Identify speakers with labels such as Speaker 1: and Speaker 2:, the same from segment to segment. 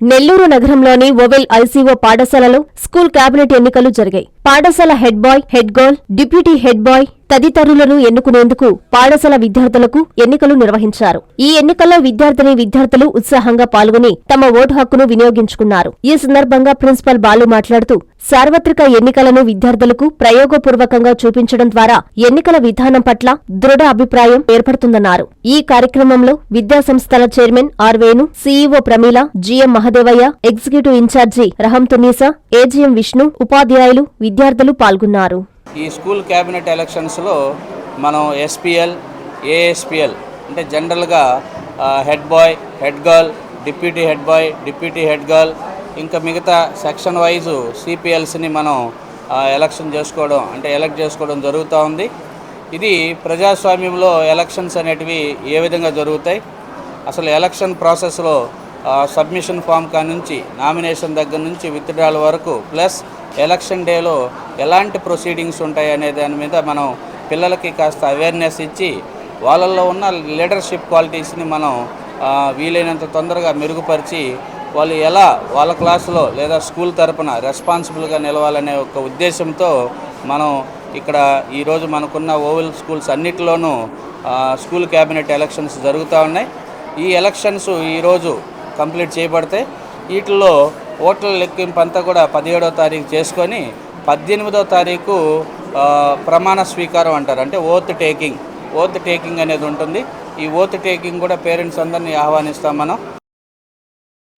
Speaker 1: నెల్లూరు నగరంలోని oval ICO పాఠశాలలో school cabinet ఎన్నికలు జరిగాయి. పాఠశాల head boy head girl deputy head boy తదితరులను ఎన్నుకునేందుకు పాఠశాల విద్యార్థులకు ఎన్నికలు నిర్వహించారు. ఈ ఎన్నికల్లో విద్యార్థిని విద్యార్థులు ఉత్సాహంగా పాల్గొని తమ ఓటు హక్కును వినియోగించుకున్నారు. ఈ సందర్భంగా ప్రిన్సిపల్ బాలు మాట్లాడుతూ సార్వత్రిక ఎన్నికలను విద్యార్థులకు ప్రయోగపూర్వకంగా చూపించడం ద్వారా ఎన్నికల విధానం పట్ల దృఢ అభిప్రాయం ఏర్పడుతుందన్నారు. ఈ కార్యక్రమంలో విద్యాసంస్థల chairman R Venu CEO Pramila GM Mahadevaiah executive incharge Rahamtunisa AGM Vishnu ఉపాధ్యాయులు విద్యార్థులు పాల్గొన్నారు.
Speaker 2: ఈ స్కూల్ క్యాబినెట్ ఎలక్షన్స్లో మనం ఎస్పిఎల్ ఏఎస్పిఎల్ అంటే జనరల్గా head boy head girl deputy head boy deputy head girl ఇంకా మిగతా సెక్షన్ వైజు సిపిఎల్స్ని మనం ఎలక్షన్ చేసుకోవడం అంటే ఎలక్ట్ చేసుకోవడం జరుగుతూ ఉంది. ఇది ప్రజాస్వామ్యంలో ఎలక్షన్స్ అనేటివి ఏ విధంగా జరుగుతాయి? అసలు ఎలక్షన్ ప్రాసెస్లో సబ్మిషన్ ఫామ్ కా నుంచి నామినేషన్ దగ్గర నుంచి విత్డ్రాల్ వరకు ప్లస్ ఎలక్షన్ డేలో ఎలాంటి ప్రొసీడింగ్స్ ఉంటాయి అనే దాని మీద మనం పిల్లలకి కాస్త అవేర్నెస్ ఇచ్చి వాళ్ళల్లో ఉన్న లీడర్షిప్ క్వాలిటీస్ని మనం వీలైనంత తొందరగా మెరుగుపరిచి వాళ్ళు ఎలా వాళ్ళ క్లాసులో లేదా స్కూల్ తరపున రెస్పాన్సిబుల్గా నిలవాలనే ఒక ఉద్దేశంతో మనం ఇక్కడ ఈరోజు మనకున్న ఓవెల్ స్కూల్స్ అన్నిటిలోనూ స్కూల్ క్యాబినెట్ ఎలక్షన్స్ జరుగుతూ ఉన్నాయి. ఈ ఎలక్షన్స్ ఈరోజు కంప్లీట్ చేయబడితే వీటిల్లో ఓట్ల లెక్కింపు అంతా కూడా పదిహేడో తారీఖు చేసుకొని పద్దెనిమిదో తారీఖు ప్రమాణ స్వీకారం అంటారు. అంటే ఓత్ టేకింగ్ ఓత్ టేకింగ్ అనేది ఉంటుంది. ఈ ఓత్ టేకింగ్ కూడా పేరెంట్స్ అందరినీ ఆహ్వానిస్తాం మనం.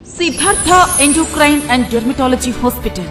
Speaker 3: Siddhartha endocrine and dermatology hospital